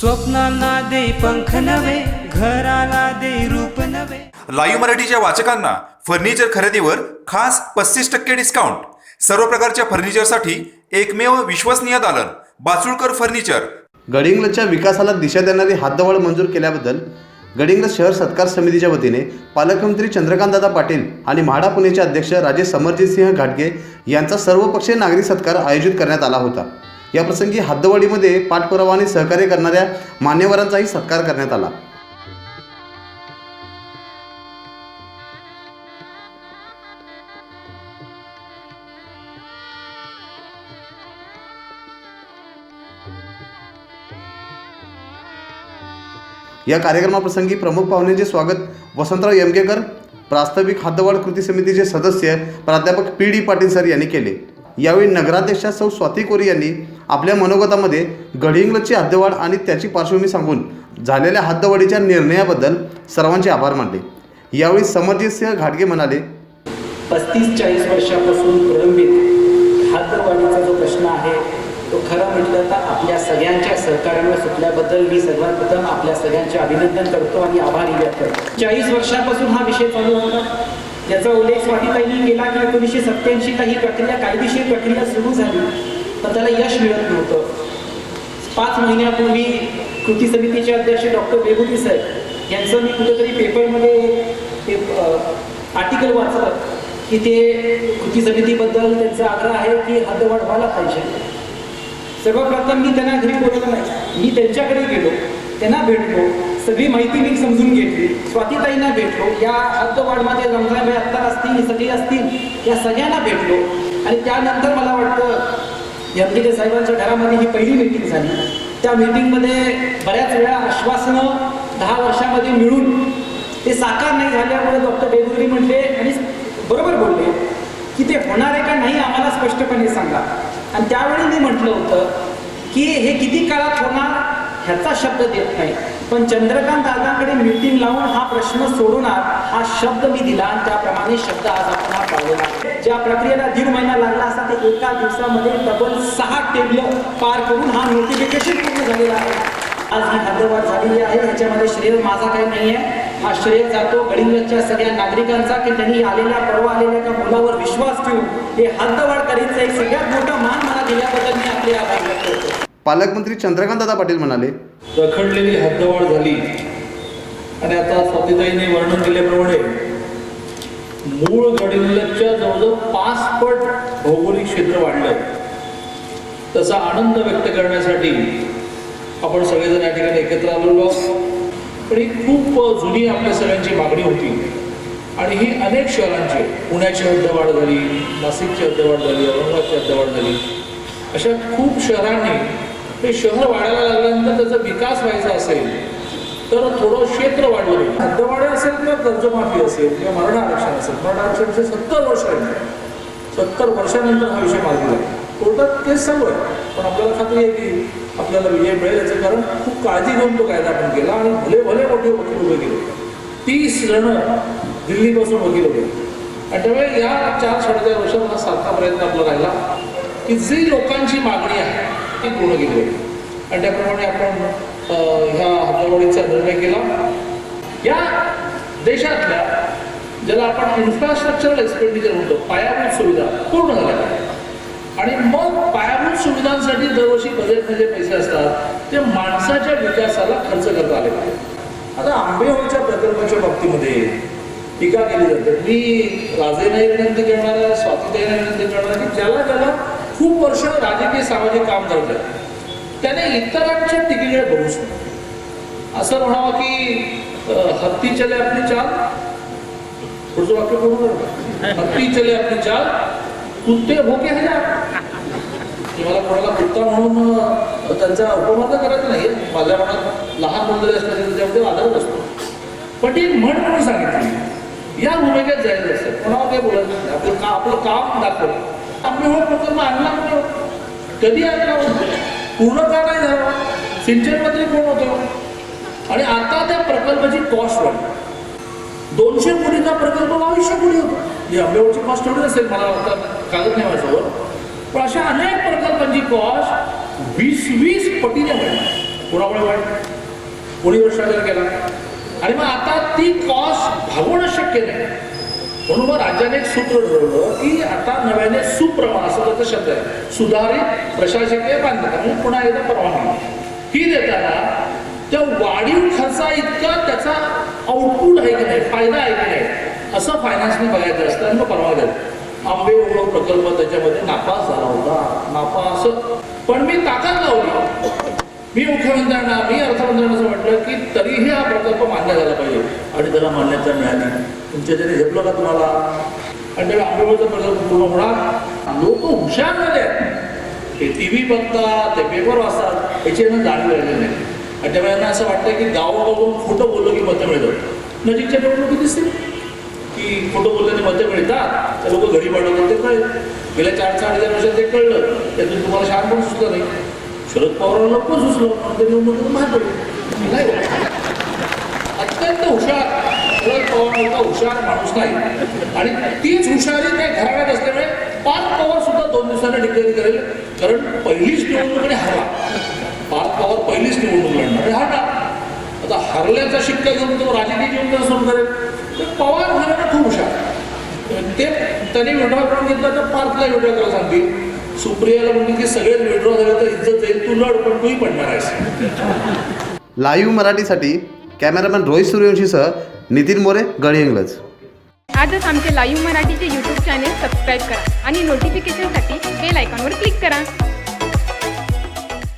स्वप्नांना दे पंख नवे घराला दे रूप नवे लाईव्ह मराठीच्या वाचकांना फर्निचर खरेदीवर खास पस्तीस टक्के डिस्काउंट सर्व प्रकारच्या फर्निचरसाठी एकमेव विश्वसनीय दालन बाचुळकर फर्निचर गडिंग्लजच्या विकासाला दिशा देणारी हातदवड मंजूर केल्याबद्दल गडिंग्लज शहर सत्कार समितीच्या वतीने पालकमंत्री चंद्रकांतदादा पाटील आणि म्हाडा पुणेचे अध्यक्ष राजे समरजितसिंह घाटगे यांचा सर्वपक्षीय नागरी सत्कार आयोजित करण्यात आला होता. याप्रसंगी हद्दवाडीमध्ये पाठपुरावा आणि सहकार्य करणाऱ्या मान्यवरांचाही सत्कार करण्यात आला. या कार्यक्रमाप्रसंगी प्रमुख पाहुण्यांचे स्वागत. वसंतराव यमगेकर प्रास्ताविक हद्दवाड कृती समितीचे सदस्य प्राध्यापक पी डी पाटील सर यांनी केले. यावेळी नगराध्यक्षा सौ स्वाती कोरी यांनी आपल्या मनोगतामध्ये गडिंग्लजची हद्दवाढ आणि त्याची पार्श्वभूमी सांगून झालेल्या हद्दवाढीच्या निर्णयाबद्दल सर्वांचे आभार मानले. यावेळी समरजित सिंह घाटगे म्हणाले पस्तीस चाळीस वर्षापासून प्रलंबित हद्दवाढीचा जो प्रश्न आहे तो खरं म्हटलं तर आपल्या सगळ्यांच्या सहकार्यामुळे सुटल्याबद्दल मी सर्वात प्रथम आपल्या सगळ्यांचे अभिनंदन करतो आणि आभार व्यक्त करतो. चाळीस वर्षापासून हा विषय चालू होता. याचा उल्लेख स्वातीताईंनी केला की एकोणीसशे सत्त्याऐंशीला ही प्रक्रिया कायदेशीर प्रक्रिया सुरू झाली. पण त्याला यश मिळत नव्हतं. पाच महिन्यापूर्वी कृती समितीचे अध्यक्ष डॉक्टर बेबुती साहेब यांचं मी कुठेतरी पेपरमध्ये ते आर्टिकल वाचलं की ते कृती समितीबद्दल त्यांचा आग्रह आहे की हद्दवाढ व्हायला पाहिजे. सर्वप्रथम मी त्यांना घरी बोललो नाही. मी त्यांच्याकडे गेलो. त्यांना भेटलो. सगळी माहिती मी समजून घेतली. स्वातीताईंना भेटलो. या हद्दवाढमध्ये रमजानभाई अत्तार असतील सगळे असतील या सगळ्यांना भेटलो. आणि त्यानंतर मला वाटतं एमडीके साहेबांच्या घरामध्ये ही पहिली मीटिंग झाली. त्या मीटिंगमध्ये बऱ्याच वेळा आश्वासनं दहा वर्षामध्ये मिळून ते साकार नाही झाल्यामुळे डॉक्टर बेगुरी म्हटले आणि बरोबर बोलले की ते होणार आहे का नाही आम्हाला स्पष्टपणे सांगा. आणि त्यावेळी मी म्हटलं होतं की हे किती काळात होणार ह्याचा शब्द देत नाही. पण चंद्रकांत दादांकडे मीटिंग लावून हा प्रश्न सोडवणार हा शब्द मी दिला आणि त्याप्रमाणे शब्द आज आपण हा ज्या प्रक्रियेला दीड महिना लागला असा ते एका दिवसामध्ये डबल सहा टेबल पार करून हा नोटिफिकेशन पूर्ण झालेला आहे. आज ही हद्दवाढ झालेली आहे. ह्याच्यामध्ये श्रेय माझा काही नाही आहे हा श्रेय जातो गडिंगलजच्या सगळ्या नागरिकांचा की त्यांनी आलेल्या परवा आलेल्या एका मुलावर विश्वास ठेवून हे हद्दवाढ करीतचा एक सगळ्यात मोठा मान मला दिल्याबद्दल मी आपले आभार व्यक्त करतो. पालकमंत्री चंद्रकांतदादा पाटील म्हणाले रखडलेली हद्दवाढ झाली. आणि आता स्वातीताईने वर्णन केल्याप्रमाणे मूळ गडिंगलजच्या जवळजवळ पाच पट भौगोलिक क्षेत्र वाढलं. तसा आनंद व्यक्त करण्यासाठी आपण सगळेजण या ठिकाणी एकत्र आलेलो आहोत. पण ही खूप जुनी आपल्या सगळ्यांची मागणी होती. आणि ही अनेक शहरांची पुण्याची हद्दवाढ झाली नाशिकची हद्दवाढ झाली औरंगाबादची हद्दवाढ झाली. अशा खूप शहरांनी हे शहर वाढायला लागल्यानंतर त्याचा विकास व्हायचा असेल तर थोडं क्षेत्र वाढलं. पाहिजे हद्दवाढ असेल किंवा कर्जमाफी असेल किंवा मराठा आरक्षण असेल मराठा आरक्षणचे सत्तर वर्ष आहे सत्तर वर्षानंतर हा विषय मार्गी लागला. कोर्टात ते चालू आहे. पण आपल्याला खात्री आहे की आपल्याला विजय मिळेल याचं कारण खूप काळजी घेऊन तो कायदा आपण केला आणि भले भले मोठे वकील उभे केले. तीस जण दिल्लीपासून वकील होते. आणि त्यामुळे या चार साडेचार वर्षात हा सारखा प्रयत्न आपला राहिला की जी लोकांची मागणी आहे ती पूर्ण केली आणि त्याप्रमाणे आपण ह्या हद्दवाढीचा निर्णय केला. या देशातल्या ज्याला आपण इन्फ्रास्ट्रक्चरल एक्सपेंडिचर म्हणतो पायाभूत सुविधा पूर्ण झाल्या. आणि मग पायाभूत सुविधांसाठी दरवर्षी बजेटमध्ये म्हणजे पैसे असतात. ते माणसाच्या विकासाला खर्च करता आले पाहिजे. आता आंबेहोळच्या प्रकल्पाच्या बाबतीमध्ये टीका केली जाते. मी राजेनाही विनंती करणार स्वातंत्र्याने विनंती करणार की ज्याला ज्याला खूप वर्ष राजकीय सामाजिक काम करत आहे. त्याने इतरांच्या टीकेकडे बघू शकतो. असं म्हणावं की हत्ती चले आपली चाल. पुढचं वाक्य बरोबर हत्ती चले आपली चाल. कुत्ते भोके आहे ना मला कोणाला कुत्ता म्हणून त्यांचा उपमार्ग करायचा नाही माझ्या मनात लहान मुलं असतात त्याच्यामध्ये आदरच असतो पण ती म्हण म्हणून सांगितली. या भूमिकेत जायचं असतं. कोणावर काही बोलायचं? नाही आपलं का आपलं काम दाखवलं. आम्ही हो प्रकल्प आणला कधी आणला होता? पूर्ण का नाही झाला? सिंचन मंत्री कोण होतं? आणि आता त्या प्रकल्पाची कॉस्ट वाढली. दोनशे कोटीचा प्रकल्प बावीसशे कोटी होता. ही आंबेवरची कॉस्ट एवढी असेल मला आता कागद नाही माझ्यावर पण अशा अनेक प्रकल्पांची कॉस्ट वीस वीस पटीने वाढली. कोणामुळे वाईट कोणी भ्रष्टाचार केला? आणि मग आता ती कॉस्ट भागवणं शक्य नाही. म्हणून मग राज्याने एक सूत्र ठरवलं की आता नव्याने सुप्रमाण असं त्याचा शब्द आहे. सुधारित प्रशासकीय बांधकाम. म्हणून पुन्हा एकदा परवानगी. ही देताना त्या वाढीव खर्चा इतका त्याचा आउटपुट आहे की नाही फायदा आहे की नाही असं फायनान्सने बघायचं असतं आणि मग परवानगी आंबे उघड प्रकल्प त्याच्यामध्ये नापास झाला होता. नापास. पण मी ताकद लावली. मी मुख्यमंत्र्यांना मी अर्थमंत्र्यांना असं म्हटलं की तरीही हा प्रकल्प मान्य झाला पाहिजे. आणि त्याला मान्यता मिळाली. तुमच्या जरी झेपलं का तुम्हाला? आणि त्याला आंबेवरचा प्रकल्प पूर्ण होणार लोक हुशारमध्ये झाले हे टी व्ही बघतात ते पेपर वाचतात याची यांना जाणीव राहिली नाही. आणि त्यामुळे यांना असं वाटतं की गावाकडून खोटं बोललं की मतं मिळतात. नजीकच्या निवडणुकीत दिसतील की खोटं बोलल्याने मतं मिळतात तर लोक घडी पाठवतात ते कळेल. गेल्या चार चार हजार वर्षात ते कळलं. त्यातून तुम्हाला शान पण सुचलं नाही. शरद पवारांना पण सुचलं. म्हणून ते निवडणुकीत बाहेर पडले अत्यंत हुशार. पवार एका हुशार माणूस नाही आणि तीच हुशारी त्या घराण्यात असल्यामुळे पार्थ पवार सुद्धा दोन दिवसांनी डिक्लेअर करेल. कारण पहिलीच निवडणूक आणि हरला. पार्थ पवार पहिलीच निवडणूक लढणार हरला. आता हरल्याचा शिक्का घेऊन तो राजकीय जीवन सुरू करेल तर पवार घराणं खूप हुशार. ते त्यांनी विड्रॉ करून घेतला तर पार्थला विड्रॉ करायला सांगतील. सुप्रियाला म्हणतील की सगळेच विड्रॉ झाले तर इज्जत जाईल. तू लढ पण तूही पडणार आहेस. लाईव्ह मराठीसाठी कॅमेरामॅन रोहित सूर्यवंशीसह नितीन मोरे गडहिंग्लज आजच आमचे लाईव्ह मराठीचे यूट्यूब चॅनेल सबस्क्राईब करा आणि नोटिफिकेशनसाठी बेल आयकॉनवर क्लिक करा.